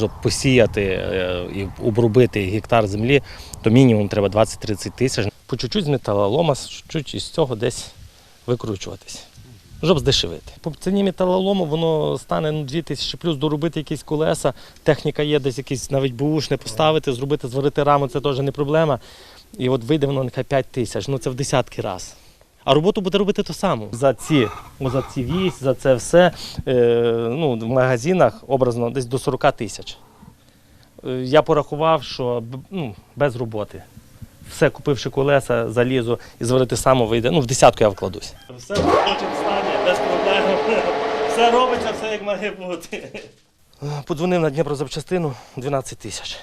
Щоб посіяти е, і обробити гектар землі, то мінімум треба 20-30 тисяч. По чуть-чуть з металолома, чуть-чуть із цього десь викручуватись. Щоб здешевити. По ціні металолому воно стане ну, 2 тисячі плюс доробити якісь колеса. Техніка є, десь якісь навіть бушне поставити, зробити, зварити раму це теж не проблема. І от вийде воно нехай 5 тисяч, ну це в десятки раз. А роботу буде робити ту саму. За ці, за ці вісь, за це все е, ну, в магазинах образно десь до 40 тисяч. Е, Я порахував, що ну, без роботи. Все купивши колеса, залізу і зварити само вийде. Ну, в десятку я вкладусь. Все в робочому стані, без проблем. Все робиться, все як має бути. Подзвонив на Дніпро запчастину 12 тисяч.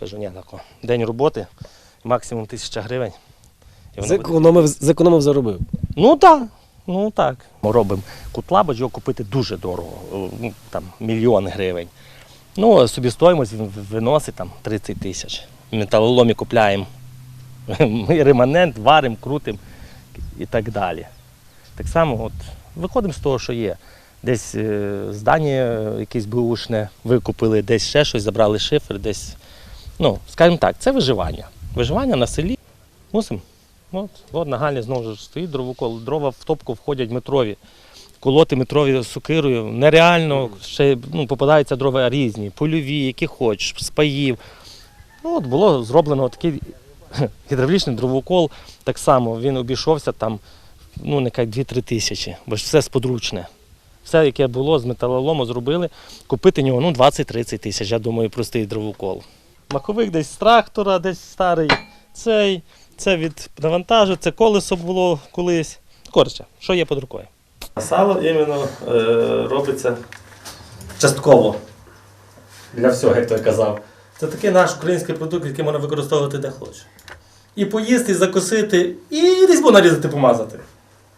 Кажу, ні, тако. День роботи, максимум тисяча гривень. І воно буде. Зекономив, зекономив, заробив. Ну так, ну так. Ми робимо кутлабач, його купити дуже дорого, е, ну, там мільйон гривень. Ну, собі стоїмость він виносить там 30 тисяч. Металоломі купляємо ми реманент, варимо, крутимо і так далі. Так само от, виходимо з того, що є. Десь е, здання якесь бушне викупили, десь ще щось, забрали шифер, десь. Ну, скажімо так, це виживання. Виживання на селі. Мусимо. От, от на знову ж стоїть дровокол. Дрова в топку входять метрові. Колоти метрові сокирою нереально, ще ну, попадаються дрова різні, польові, які хочеш, з паїв. Ну, от було зроблено такий гідравлічний дровокол. Так само він обійшовся там, ну, нехай 2-3 тисячі, бо ж все сподручне. Все, яке було з металолому, зробили. Купити нього ну, 20-30 тисяч, я думаю, простий дровокол. Маховик десь з трактора, десь старий. Цей, це від навантажу, це колесо було колись. Коротше, що є під рукою. Сало іменно е, робиться частково. Для всього, як той казав. Це такий наш український продукт, який можна використовувати де хочеш. І поїсти, і закусити, і різьбу нарізати, помазати.